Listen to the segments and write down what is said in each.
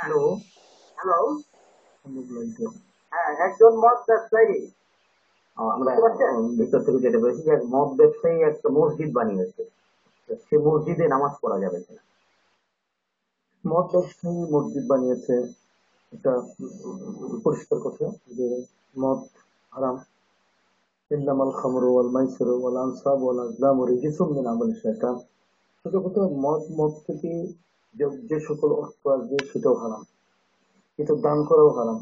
Hello hello হ্যাঁ একজন মদ ব্যবসায়ী। আমরা যেটা বলেছি যে মদ ব্যবসায়ী একটা মসজিদ বানিয়েছে। সে মসজিদে নামাজ পড়া যাবে কিনা। মদ ব্যবসায়ী মসজিদ বানিয়েছে। এটা পরিষ্কার কথা যে মদ হারাম। ইন্নামাল খামরু ওয়াল মাইসিরু ওয়াল আনসাব ওয়াল আজলামু রিজিসুম মিন আমালি ছোট কথা মদ মদ থেকে যে সকল অর্থ আসবে সেটাও হারাম। কিন্তু দান করাও হারাম।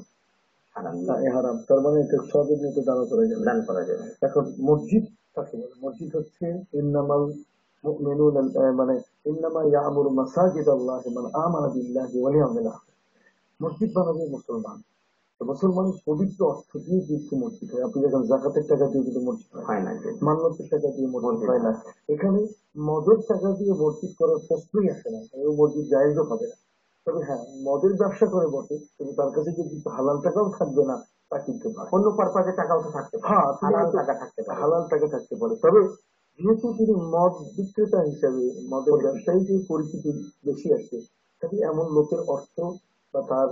হারাম তার মানে এটা সবের মতো দান করা যাবে। দান করা যাবে। এখন মসজিদ কাকে বলে। মসজিদ হচ্ছে ইন্নামাল মুমিনুন মানে ইন্নামা ইয়ামুরু মাসাজিদ আল্লাহ মান আমানা বিল্লাহি ওয়াল ইয়াউমিল আখির। মসজিদ বানাবে মুসলমান। তো মুসলমানের পবিত্র অর্থ দিয়ে কিন্তু মসজিদ। হয় আপনি যখন জাকাতের টাকা দিয়ে কিন্তু মসজিদ হয় না। মান্যতের টাকা দিয়ে মসজিদ হয় না। এখানে মদের টাকা দিয়ে মসজিদ করার প্রশ্নই আসে না। এই মসজিদ জায়েজও হবে না? তবে হ্যাঁ মদের ব্যবসা করে বসে কিন্তু তার কাছে যে কিন্তু হালাল টাকাও থাকবে না তা কিন্তু নয়। অন্য পারপাজে টাকাও তো থাকতে পারে। হ্যাঁ হালাল টাকা থাকতে পারে। হালাল টাকা থাকতে পারে। তবে যেহেতু তিনি মদ বিক্রেতা হিসাবে মদের ব্যবসায়ী যে পরিচিতি বেশি আছে তাকে এমন লোকের অর্থ বা তার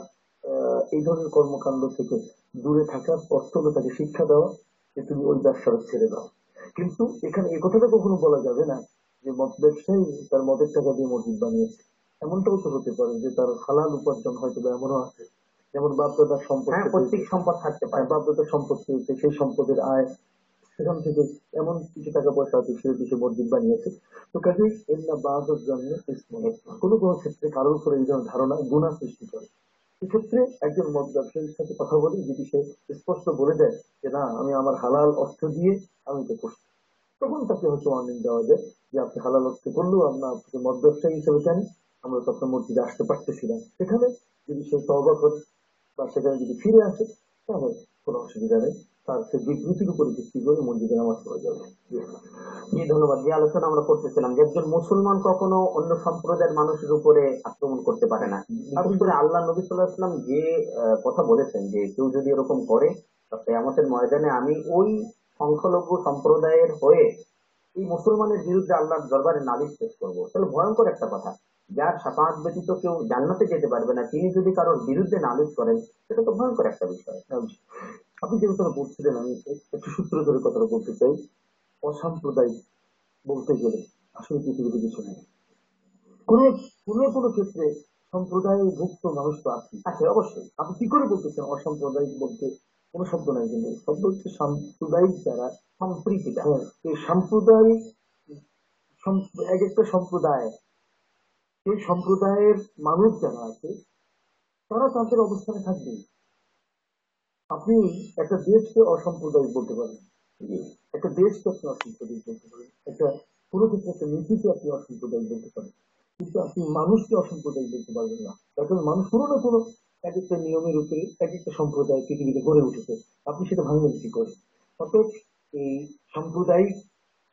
এই ধরনের কর্মকাণ্ড থেকে দূরে থাকার অর্থ হলো তাকে শিক্ষা দেওয়া যে তুমি ওই ব্যবসাটা ছেড়ে দাও। কিন্তু এখানে এই কথাটা কখনো বলা যাবে না যে মদ ব্যবসায়ী তার মদের টাকা দিয়ে মসজিদ বানিয়েছে। এমনটাও তো হতে পারে যে তার হালাল উপার্জন হয়তো এমনও আছে। যেমন বাপদাদার সম্পদ হ্যাঁ পৈতৃক সম্পদ থাকতে পারে। আর বাপদাদার সম্পদ পেয়েছে সেই সম্পদের আয় সেখান থেকে এমন কিছু টাকা পয়সা আছে সে কিছু মসজিদ বানিয়েছে। তো কাজেই এমনা বাজার জন্য কোনো কোনো ক্ষেত্রে কারোর উপরে এই ধরনের ধারণা গুণা সৃষ্টি করে। সেক্ষেত্রে একজন মদ ব্যবসায়ীর সাথে কথা বলি, যদি সে স্পষ্ট বলে দেয় যে, না, আমি আমার হালাল অর্থ দিয়ে আমি এটা করছি। তখন তাকে হয়তো ওয়ার্নিং দেওয়া যায় যে, আপনি হালাল অর্থ করলেও আমরা আপনাকে মদ ব্যবসায়ী হিসেবে জানি, আমরা তো আপনার মসজিদে আসতে পারতেছিলাম সেখানে যদি সে তবা করে বা সেখানে যদি ফিরে আসে, তাহলে কোনো অসুবিধা নেই। তার সে বিবৃতির উপরে ভিত্তি করে মসজিদে নামাজ পড়া যাবে। জি ধন্যবাদ। যে আলোচনা আমরা করতেছিলাম যে একজন মুসলমান কখনো অন্য সম্প্রদায়ের মানুষের উপরে আক্রমণ করতে পারে না। বিশেষ করে আল্লাহ নবী সাল্লাহ যে কথা বলেছেন যে কেউ যদি এরকম করে আমাদের ময়দানে আমি ওই সংখ্যালঘু সম্প্রদায়ের হয়ে এই মুসলমানের বিরুদ্ধে আল্লাহর দরবারে নালিশ পেশ করব। তাহলে ভয়ঙ্কর একটা কথা। যার সাফাত ব্যতীত কেউ জান্নাতে যেতে পারবে না। তিনি যদি কারোর বিরুদ্ধে নালিশ করেন, সেটা তো ভয়ঙ্কর একটা বিষয়। আপনি যে কথাটা বলছিলেন আমি একটু সূত্র ধরে কথাটা বলতে চাই। অসাম্প্রদায়িক বলতে গেলে আসলে পৃথিবীতে কিছু নেই। কোন কোন কোনো ক্ষেত্রে সম্প্রদায় ভুক্ত মানুষ তো আছে আছে অবশ্যই। আপনি কি করে বলতেছেন অসাম্প্রদায়িক বলতে? কোন শব্দ নাই কিন্তু। শব্দ হচ্ছে সাম্প্রদায়িক যারা সম্প্রীতিটা। হ্যাঁ। এই সাম্প্রদায়িক সম- এক একটা সম্প্রদায় সেই সম্প্রদায়ের মানুষ যারা আছে তারা তাদের অবস্থানে থাকবে আপনি একটা দেশকে অসাম্প্রদায়িক বলতে পারেন। একটা দেশকে আপনি অসাম্প্রদায়িক বলতে পারেন। একটা কোনো ক্ষেত্রে একটা নীতিকে আপনি অসাম্প্রদায়িক বলতে পারেন। কিন্তু আপনি মানুষকে অসাম্প্রদায়িক বলতে পারবেন না। এখন মানুষ কোনো না কোনো এক একটা নিয়মের উপরে এক একটা সম্প্রদায় পৃথিবীতে গড়ে উঠেছে। আপনি সেটা ভাঙবেন কি করে? অতএব এই সাম্প্রদায়িক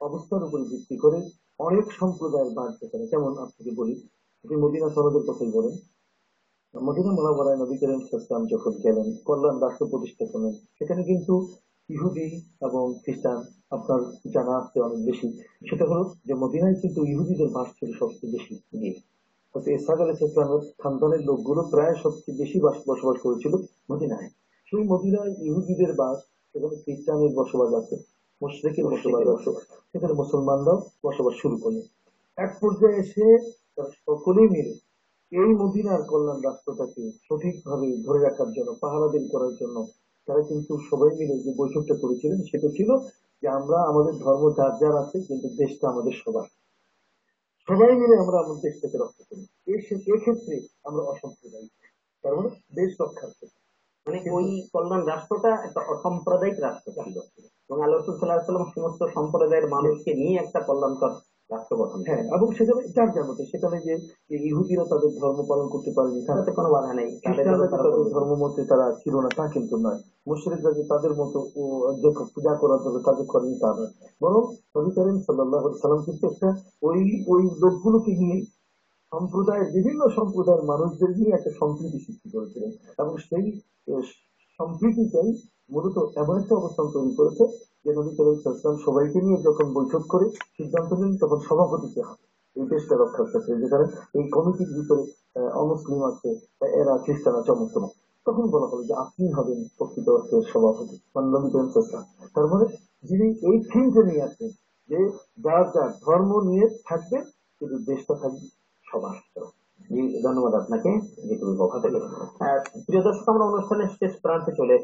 অবস্থার উপরে ভিত্তি করে অনেক সম্প্রদায়ের বাদ যেখানে যেমন আপনাকে বলি, আপনি মদিনা সনদের কথাই বলেন। মদিনা মোনাবারায় নবী করিম ইসলাম যখন গেলেন কল্যাণ রাষ্ট্র প্রতিষ্ঠা করলেন সেখানে কিন্তু ইহুদি এবং খ্রিস্টান আপনার জানা আছে অনেক বেশি। সেটা হলো যে মদিনায় কিন্তু ইহুদিদের বাস ছিল সবচেয়ে বেশি হয়তো ইসহাক আলী ইসলামের খানদানের লোকগুলো প্রায় সবচেয়ে বেশি বাস বসবাস করেছিল মদিনায়। সেই মদিনায় ইহুদিদের বাস সেখানে খ্রিস্টানের বসবাস আছে মুশরিকের বসবাস আছে। সেখানে মুসলমানরাও বসবাস শুরু করলেন। এক পর্যায়ে এসে তারা সকলেই মিলে এই মদিনার কল্যাণ রাষ্ট্রটাকে সঠিকভাবে ধরে রাখার জন্য পাহারাদারি করার জন্য তারা কিন্তু সবাই মিলে যে বৈঠকটা করেছিলেন সেটা ছিল যে আমরা আমাদের ধর্ম যার যার আছে, কিন্তু দেশটা আমাদের সবার। সবাই মিলে আমরা আমাদের দেশটাকে রক্ষা করি। এক্ষেত্রে আমরা অসাম্প্রদায়িক। তার মানে দেশ রক্ষার ক্ষেত্রে। মানে ওই কল্যাণ রাষ্ট্রটা একটা অসাম্প্রদায়িক রাষ্ট্র ছিল। এবং আল্লাহ রসুল সাল্লাহ সাল্লাম সমস্ত সম্প্রদায়ের মানুষকে নিয়ে একটা কল্যাণকর রাষ্ট্র গঠন হ্যাঁ এবং সেখানে যার যার মতো সেখানে যে ইহুদিরা তাদের ধর্ম পালন করতে পারেনি কোনো বাধা নেই। তাদের তাদের। ধর্ম মতে তারা ছিল না তা কিন্তু নয়। মুশরিকরা যে তাদের মতো পূজা করার জন্য কাজে করেনি তা নয়। বরং নবী করিম সাল্লাহ সাল্লাম কিন্তু একটা ওই ওই লোকগুলোকে নিয়ে সম্প্রদায়ের বিভিন্ন সম্প্রদায়ের মানুষদের নিয়ে একটা সম্প্রীতি সৃষ্টি করেছিলেন। এবং সেই আহ, সম্প্রীতিটাই মূলত এমন একটা অবস্থান তৈরি করেছে যে নবী করিম সাল্লাম সবাইকে নিয়ে যখন বৈঠক করে সিদ্ধান্ত নেন তখন সভাপতিতে হয় এই দেশটা রক্ষার ক্ষেত্রে যেখানে এই কমিটির ভিতরে অমুসলিম আছে এরা খ্রিস্টান আছে অমুক তমুক। তখন বলা হলো যে আপনি হবেন প্রকৃত অর্থের সভাপতি মানে নবী করিম সাল্লাল্লাহু তার মানে যিনি এই থিমটা নিয়ে আসেন যে যার যার ধর্ম নিয়ে থাকবে কিন্তু দেশটা থাকবে সবার ধন্যবাদ আপনাকে যে তুমি পক্ষ থেকে আহ, প্রিয় দর্শক আমরা অনুষ্ঠানের শেষ প্রান্তে চলে এসেছি।